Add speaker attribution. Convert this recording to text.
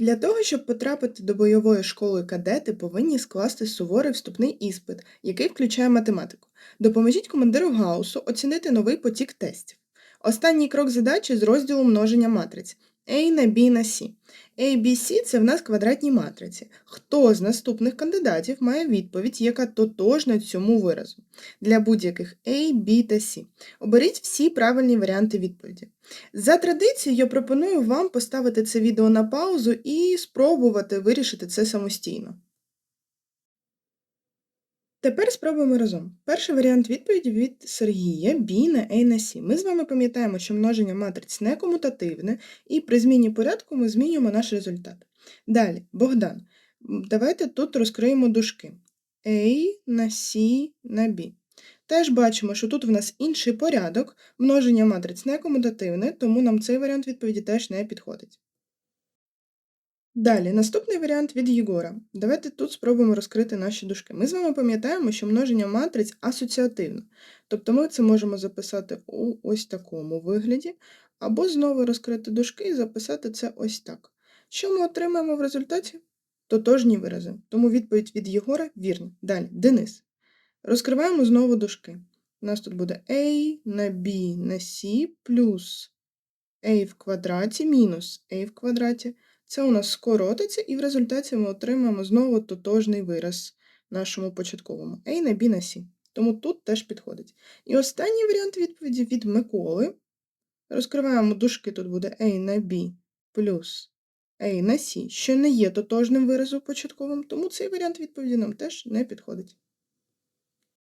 Speaker 1: Для того, щоб потрапити до бойової школи кадети повинні скласти суворий вступний іспит, який включає математику. Допоможіть командиру Гаусу оцінити новий потік тестів. Останній крок задачі з розділу множення матриць A на B на C. A, B, C – це в нас квадратні матриці. Хто з наступних кандидатів має відповідь, яка тотожна цьому виразу? Для будь-яких A, B та C. Оберіть всі правильні варіанти відповіді. За традицією, я пропоную вам поставити це відео на паузу і спробувати вирішити це самостійно. Тепер спробуємо разом. Перший варіант відповіді від Сергія B на A на C. Ми з вами пам'ятаємо, що множення матриць не комутативне, і при зміні порядку ми змінюємо наш результат. Далі, Богдан. Давайте тут розкриємо дужки. A на C на B. Теж бачимо, що тут в нас інший порядок, множення матриць не комутативне, тому нам цей варіант відповіді теж не підходить. Далі, наступний варіант від Єгора. Давайте тут спробуємо розкрити наші дужки. Ми з вами пам'ятаємо, що множення матриць асоціативно. Тобто ми це можемо записати у ось такому вигляді, або знову розкрити дужки і записати це ось так. Що ми отримаємо в результаті? Тотожні вирази. Тому відповідь від Єгора вірна. Далі, Денис. Розкриваємо знову дужки. У нас тут буде a на b на c плюс a в квадраті мінус a в квадраті. Це у нас скоротиться, і в результаті ми отримаємо знову тотожний вираз нашому початковому a на b на c. Тому тут теж підходить. І останній варіант відповіді від Миколи. Розкриваємо дужки, тут буде a на b плюс a на c, що не є тотожним виразом початковим, тому цей варіант відповіді нам теж не підходить.